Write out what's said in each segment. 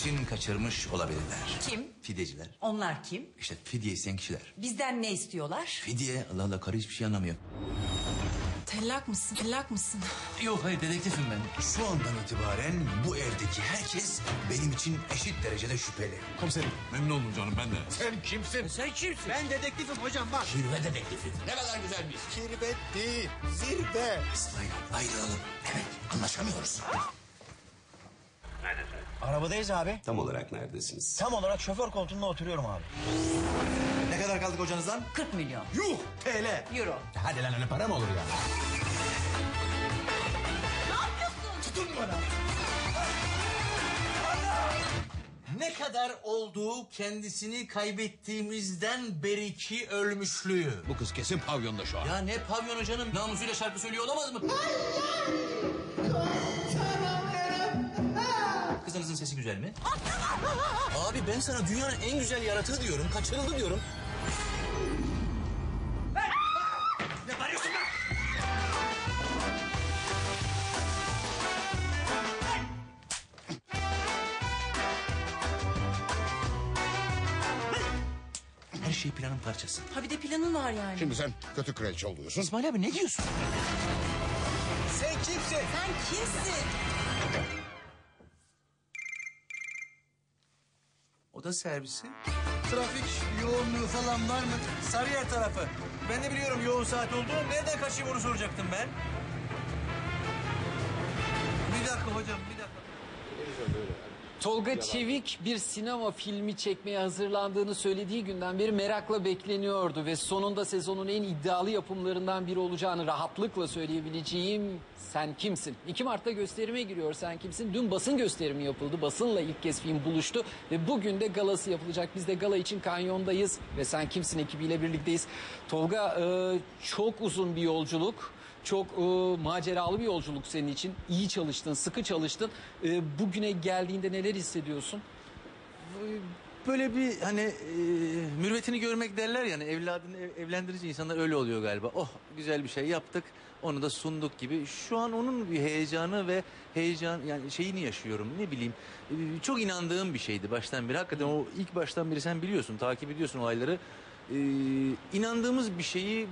için kaçırmış olabilirler. Kim? Fidyeciler. Onlar kim? İşte fidye isteyen kişiler. Bizden ne istiyorlar? Fidye Allah Allah karı hiçbir şey anlamıyor. Tellak mısın? Tellak mısın? Yok hayır dedektifim ben. Şu andan itibaren bu evdeki herkes benim için eşit derecede şüpheli. Komiserim memnun oldum canım ben de. Sen kimsin? Sen kimsin? Ben dedektifim hocam bak. Kirve dedektifi. Ne kadar güzel bir isim. Kirvet değil, zirve. İsmail ayrılalım. Evet anlaşamıyoruz. Arabadayız abi. Tam olarak neredesiniz? Tam olarak şoför koltuğunda oturuyorum abi. Ne kadar kaldık hocanızdan? 40 milyon Yuh TL. euro. Hadi lan öyle para mı olur ya? Ne kadar olduğu kendisini kaybettiğimizden beriki ölmüşlüğü. Bu kız kesin pavyonda şu an. Ya ne pavyonu canım namusuyla şarkı söylüyor olamaz mı? Kızınızın sesi güzel mi? Abi ben sana dünyanın en güzel yaratığı diyorum. Kaçırıldı diyorum. Ne bağırıyorsun lan? Her şey planın parçası. Ha bir de planın var yani. Şimdi sen kötü kraliçe oluyorsun. İsmail abi ne diyorsun? Sen kimsin? Sen kimsin? Oda servisi. Trafik yoğunluğu falan var mı? Sarıyer tarafı. Ben de biliyorum yoğun saat olduğunu. Nereden kaçayım onu soracaktım ben. Bir dakika hocam bir dakika. Tolga Çevik bir sinema filmi çekmeye hazırlandığını söylediği günden beri merakla bekleniyordu ve sonunda sezonun en iddialı yapımlarından biri olacağını rahatlıkla söyleyebileceğim Sen Kimsin? 2 Mart'ta gösterime giriyor Sen Kimsin? Dün basın gösterimi yapıldı. Basınla ilk kez film buluştu ve bugün de galası yapılacak. Biz de gala için kanyondayız ve Sen Kimsin ekibiyle birlikteyiz. Tolga çok uzun bir yolculuk. Çok e, maceralı bir yolculuk senin için. İyi çalıştın, sıkı çalıştın. E, bugüne geldiğinde neler hissediyorsun? Böyle bir hani e, mürvetini görmek derler yani evladını ev- evlendirince insanlar öyle oluyor galiba. Oh güzel bir şey yaptık onu da sunduk gibi. Şu an onun bir heyecanı ve heyecan yani şeyini yaşıyorum ne bileyim. E, çok inandığım bir şeydi baştan beri. Hakikaten o ilk baştan beri sen biliyorsun takip ediyorsun olayları. E, inandığımız bir şeyi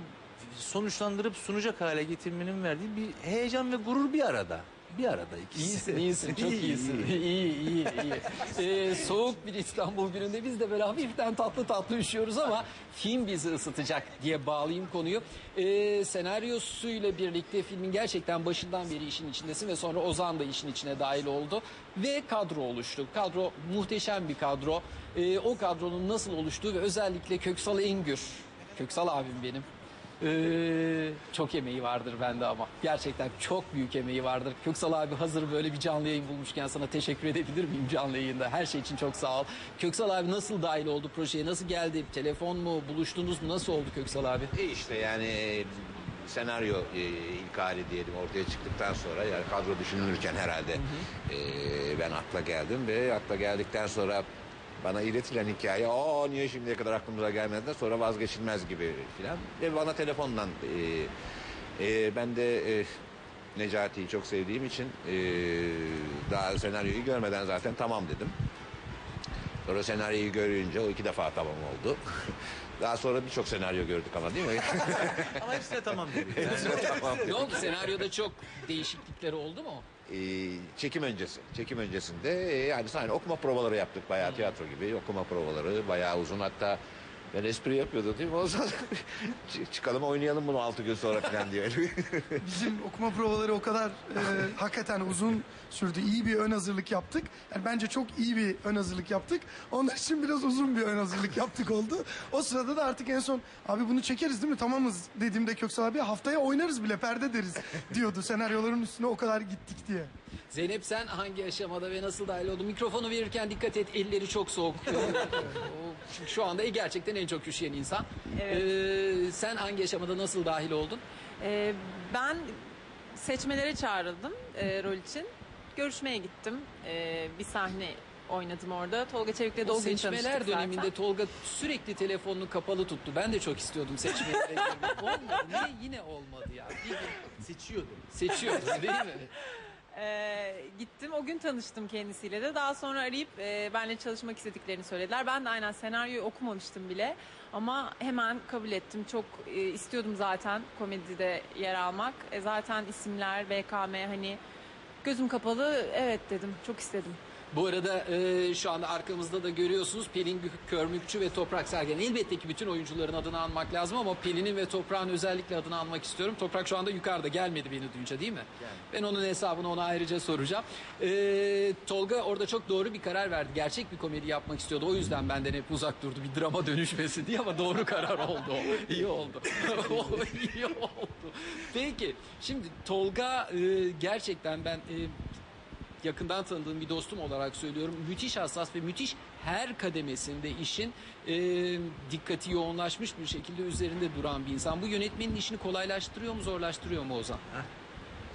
sonuçlandırıp sunacak hale getirmenin verdiği bir heyecan ve gurur bir arada. Bir arada ikisi. İyisin, iyisin, çok İyi, iyisin. iyi. iyi, iyi, iyi. Ee, soğuk bir İstanbul gününde biz de böyle hafiften tatlı tatlı üşüyoruz ama film bizi ısıtacak diye bağlayayım konuyu. Ee, senaryosuyla birlikte filmin gerçekten başından beri işin içindesin ve sonra Ozan da işin içine dahil oldu. Ve kadro oluştu. Kadro muhteşem bir kadro. Ee, o kadronun nasıl oluştuğu ve özellikle Köksal Engür. Köksal abim benim. Ee, çok emeği vardır bende ama. Gerçekten çok büyük emeği vardır. Köksal abi hazır böyle bir canlı yayın bulmuşken sana teşekkür edebilir miyim canlı yayında? Her şey için çok sağ ol. Köksal abi nasıl dahil oldu projeye? Nasıl geldi? Telefon mu? Buluştunuz mu? Nasıl oldu Köksal abi? E işte yani e, senaryo e, ilk hali diyelim ortaya çıktıktan sonra yani kadro düşünülürken herhalde e, ben akla geldim ve akla geldikten sonra bana iletilen hikaye aa niye şimdiye kadar aklımıza gelmedi sonra vazgeçilmez gibi filan ve bana telefondan e, e, ben de e, Necati'yi çok sevdiğim için e, daha senaryoyu görmeden zaten tamam dedim. Sonra senaryoyu görünce o iki defa tamam oldu. Daha sonra birçok senaryo gördük ama değil mi? Ama hepsine tamam dedik. tamam. ne oldu? Senaryoda çok değişiklikleri oldu mu? Ee, çekim öncesi. Çekim öncesinde e, yani sahne okuma provaları yaptık. Bayağı tiyatro gibi okuma provaları. Bayağı uzun hatta ben espri yapıyordum değil mi? O zaman "Ç- çıkalım oynayalım bunu altı gün sonra falan diye. Bizim okuma provaları o kadar e, hakikaten uzun sürdü. İyi bir ön hazırlık yaptık. Yani bence çok iyi bir ön hazırlık yaptık. Onun için biraz uzun bir ön hazırlık yaptık oldu. O sırada da artık en son abi bunu çekeriz değil mi tamamız dediğimde Köksal abi haftaya oynarız bile perde deriz diyordu. Senaryoların üstüne o kadar gittik diye. Zeynep sen hangi aşamada ve nasıl dahil oldun? Mikrofonu verirken dikkat et elleri çok soğuk. Çünkü şu anda gerçekten en çok üşüyen insan. Ee, sen hangi aşamada nasıl dahil oldun? Ee, ben seçmelere çağrıldım e, rol için. Görüşmeye gittim. Ee, bir sahne oynadım orada. Tolga Çevik'le de O o gün seçmeler döneminde zaten. Tolga sürekli telefonunu kapalı tuttu. Ben de çok istiyordum seçmelere girmek. Olmadı. Niye yine olmadı ya? Bir gün Seçiyordum. seçiyoruz değil mi? Ee, gittim o gün tanıştım kendisiyle de. Daha sonra arayıp e, benimle çalışmak istediklerini söylediler. Ben de aynen senaryoyu okumamıştım bile. Ama hemen kabul ettim. Çok e, istiyordum zaten komedide yer almak. E, zaten isimler, BKM hani gözüm kapalı evet dedim. Çok istedim. Bu arada e, şu anda arkamızda da görüyorsunuz Pelin Körmükçü ve Toprak Sergen. Elbette ki bütün oyuncuların adını anmak lazım ama Pelin'in ve Toprak'ın özellikle adını anmak istiyorum. Toprak şu anda yukarıda gelmedi beni duyunca değil mi? Ben onun hesabını ona ayrıca soracağım. E, Tolga orada çok doğru bir karar verdi. Gerçek bir komedi yapmak istiyordu. O yüzden benden hep uzak durdu bir drama dönüşmesi diye ama doğru karar oldu o. İyi oldu. İyi oldu. Peki şimdi Tolga e, gerçekten ben... E, yakından tanıdığım bir dostum olarak söylüyorum. Müthiş hassas ve müthiş her kademesinde işin e, dikkati yoğunlaşmış bir şekilde üzerinde duran bir insan. Bu yönetmenin işini kolaylaştırıyor mu zorlaştırıyor mu Ozan?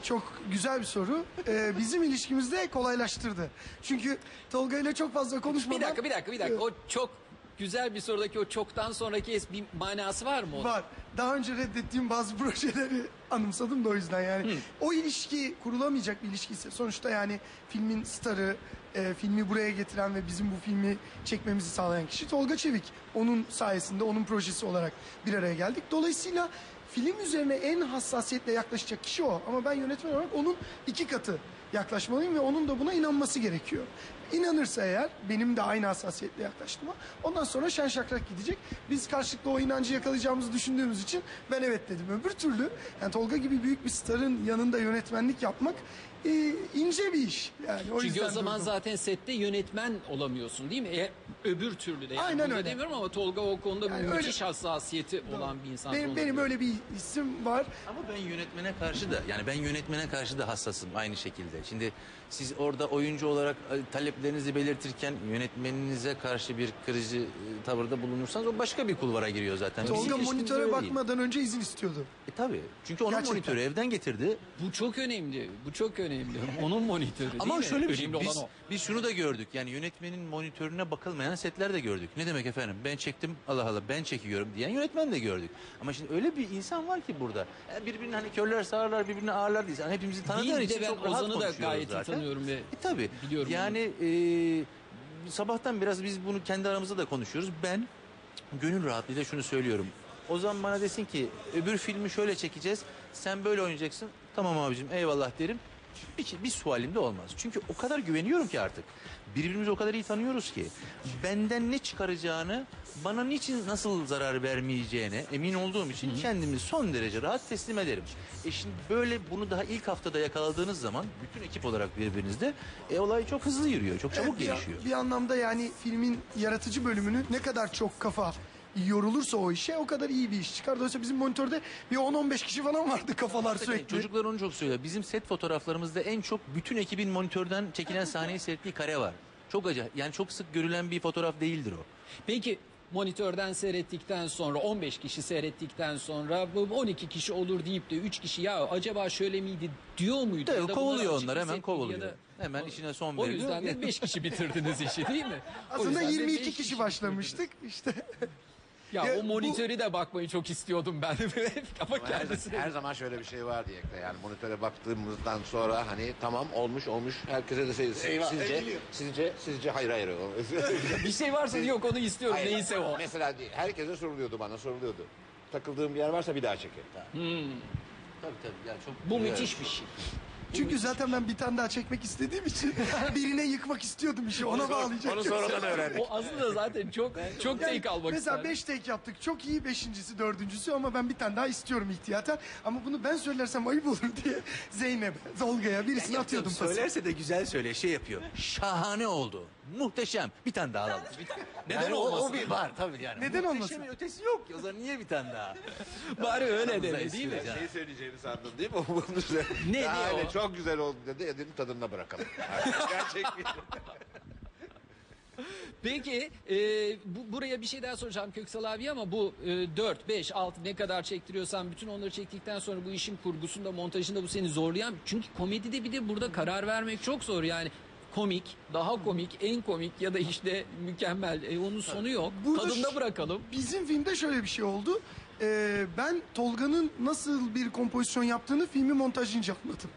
Çok güzel bir soru. Ee, bizim ilişkimizde kolaylaştırdı. Çünkü Tolga ile çok fazla konuşmadan... Bir dakika bir dakika bir dakika o çok güzel bir sorudaki o çoktan sonraki es bir manası var mı? onun? Var. Daha önce reddettiğim bazı projeleri anımsadım da o yüzden yani. O ilişki kurulamayacak bir ilişkiyse sonuçta yani filmin starı, e, filmi buraya getiren ve bizim bu filmi çekmemizi sağlayan kişi Tolga Çevik. Onun sayesinde onun projesi olarak bir araya geldik. Dolayısıyla film üzerine en hassasiyetle yaklaşacak kişi o. Ama ben yönetmen olarak onun iki katı yaklaşmalıyım ve onun da buna inanması gerekiyor. İnanırsa eğer benim de aynı hassasiyetle yaklaştığıma ondan sonra şen şakrak gidecek. Biz karşılıklı o inancı yakalayacağımızı düşündüğümüz için ben evet dedim. Öbür türlü yani Tolga gibi büyük bir starın yanında yönetmenlik yapmak e, ince bir iş. Yani o Çünkü yüzden o zaman durdum. zaten sette yönetmen olamıyorsun değil mi? E, öbür türlü de. Yani Aynen bunu öyle. demiyorum ama Tolga o konuda Yani müthiş öyle- hassasiyeti olan bir insan. benim, benim öyle bir isim var. Ama ben yönetmene karşı da yani ben yönetmene karşı da hassasım aynı şekilde. Şimdi siz orada oyuncu olarak e, taleplerinizi belirtirken yönetmeninize karşı bir kırıcı e, tavırda bulunursanız o başka bir kulvara giriyor zaten. Tolga monitöre değil. bakmadan önce izin istiyordu. E tabii. Çünkü onun Gerçekten. monitörü evden getirdi. Bu çok önemli. Bu çok önemli. Onun monitörü değil Ama mi? şöyle bir şey. Önemli Biz, olan o. biz şunu da gördük. Yani yönetmenin monitörüne bakılmayan setler de gördük. Ne demek efendim? Ben çektim Allah Allah ben çekiyorum diyen yönetmen de gördük. Ama şimdi öyle bir insan var ki burada. Yani birbirini hani körler sağırlar birbirini ağırlar değil. Yani hepimizi tanıdığın Değil, için ben çok rahat Ozan'ı da konuşuyoruz gayet iyi zaten. tanıyorum ve E tabii. biliyorum Yani e, sabahtan biraz biz bunu kendi aramızda da konuşuyoruz. Ben gönül rahatlığıyla şunu söylüyorum. Ozan bana desin ki öbür filmi şöyle çekeceğiz. Sen böyle oynayacaksın. Tamam abicim eyvallah derim. Bir, bir sualimde olmaz. Çünkü o kadar güveniyorum ki artık. Birbirimizi o kadar iyi tanıyoruz ki. Benden ne çıkaracağını, bana niçin nasıl zarar vermeyeceğine emin olduğum için kendimi son derece rahat teslim ederim. E şimdi böyle bunu daha ilk haftada yakaladığınız zaman bütün ekip olarak birbirinizde e, olay çok hızlı yürüyor. Çok çabuk Evet, bir- gelişiyor. Bir, anlamda yani filmin yaratıcı bölümünü ne kadar çok kafa yorulursa o işe o kadar iyi bir iş çıkar. Dolayısıyla bizim monitörde bir 10-15 kişi falan vardı kafalar Hakikaten sürekli. Çocuklar onu çok söylüyor. Bizim set fotoğraflarımızda en çok bütün ekibin monitörden çekilen sahneyi seyrettiği kare var. Çok acayip. Yani çok sık görülen bir fotoğraf değildir o. Peki monitörden seyrettikten sonra 15 kişi seyrettikten sonra bu 12 kişi olur deyip de 3 kişi ya acaba şöyle miydi diyor muydu? Da kovuluyor onlar, hemen kovuluyor. da- Hemen işine son O veriliyor. yüzden de 5 kişi bitirdiniz işi değil mi? O Aslında yüzden de 22 beş kişi başlamıştık. İşte Ya, Ya o bu- monitörü de bakmayı çok istiyordum ben. Ama Her, kendisi her zaman şöyle bir şey var diye yani monitöre baktığımızdan sonra hani tamam olmuş olmuş herkese de şey, sizce sizce sizce hayır hayır bir şey varsa yok onu istiyorum Hayır. neyse o. Mesela di- herkese soruluyordu bana soruluyordu. Takıldığım bir yer varsa bir daha çekerim. Tabii tabii. Ya çok Bu müthiş bir şey. Çünkü zaten ben bir tane daha çekmek istediğim için birine yıkmak istiyordum işi. Ona bağlayacak. Onu sonradan öğrendik. O aslında zaten çok çok Yani take almak mesela isterdim. 5 take yaptık. Çok iyi beşincisi, dördüncüsü ama ben bir tane daha istiyorum ihtiyaten. Ama bunu ben söylersem ayıp olur diye Zeynep'e, Tolga'ya birisini atıyordum pası. Söylerse de güzel söyle şey yapıyor. Şahane oldu. Muhteşem. Bir tane daha alalım. Neden Yani o- olmasın? o O bir var tabii yani. Neden Muhteşemin olmasın? ötesi yok. O zaman niye bir tane daha? Bari öyle deme değil mi? Neyi söyleyeceğini sandın değil mi? Bunun üzerine. Ne diyor öyle o? Çok güzel oldu dedi. Edin tadına bırakalım. Gerçek bir Peki e, bu, buraya bir şey daha soracağım Köksal abi ama bu e, 4, 5, 6 ne kadar çektiriyorsan bütün onları çektikten sonra bu işin kurgusunda montajında bu seni zorlayan. Çünkü komedide bir de burada karar vermek çok zor yani. Komik, daha komik, en komik ya da işte mükemmel. E, onun sonu yok. Burada Tadında bırakalım. Bizim filmde şöyle bir şey oldu. Ee, ben Tolga'nın nasıl bir kompozisyon yaptığını filmi montajınca anladım.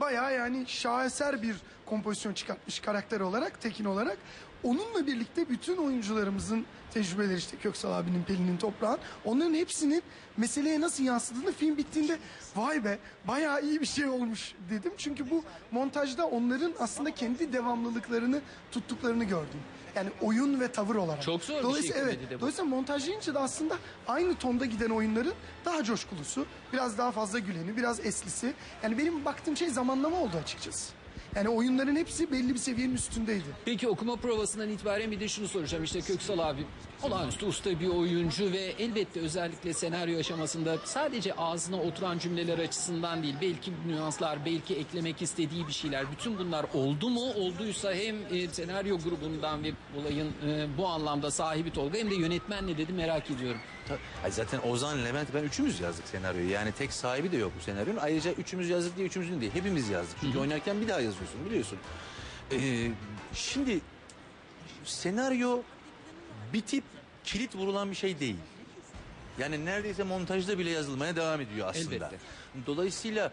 Bayağı yani şaheser bir kompozisyon çıkartmış karakter olarak, Tekin olarak. Onunla birlikte bütün oyuncularımızın tecrübeleri işte Köksal abinin, Pelin'in, Toprağın onların hepsinin meseleye nasıl yansıdığını film bittiğinde vay be bayağı iyi bir şey olmuş dedim. Çünkü bu montajda onların aslında kendi devamlılıklarını tuttuklarını gördüm. Yani oyun ve tavır olarak. Çok zor bir şey Dolayısıyla evet. komedide bu. Dolayısıyla montajlayınca da aslında aynı tonda giden oyunların daha coşkulusu, biraz daha fazla güleni, biraz eslisi. Yani benim baktığım şey zamanlama oldu açıkçası. Yani oyunların hepsi belli bir seviyenin üstündeydi. Peki okuma provasından itibaren bir de şunu soracağım. İşte Köksal abi olağanüstü usta bir oyuncu ve elbette özellikle senaryo aşamasında sadece ağzına oturan cümleler açısından değil. Belki nüanslar, belki eklemek istediği bir şeyler. Bütün bunlar oldu mu? Olduysa hem e, senaryo grubundan ve olayın e, bu anlamda sahibi Tolga hem de yönetmen ne dedi merak ediyorum. Ta- Ay zaten Ozan, Levent ben üçümüz yazdık senaryoyu. Yani tek sahibi de yok bu senaryonun. Ayrıca üçümüz yazdık diye üçümüzün değil. Hepimiz yazdık. Çünkü oynarken bir daha yazıyorsun biliyorsun. Ee, şimdi senaryo bitip kilit vurulan bir şey değil. Yani neredeyse montajda bile yazılmaya devam ediyor aslında. Elbette. Dolayısıyla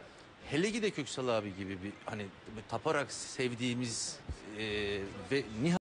hele ki de Köksal abi gibi bir hani taparak sevdiğimiz e, ve nihayet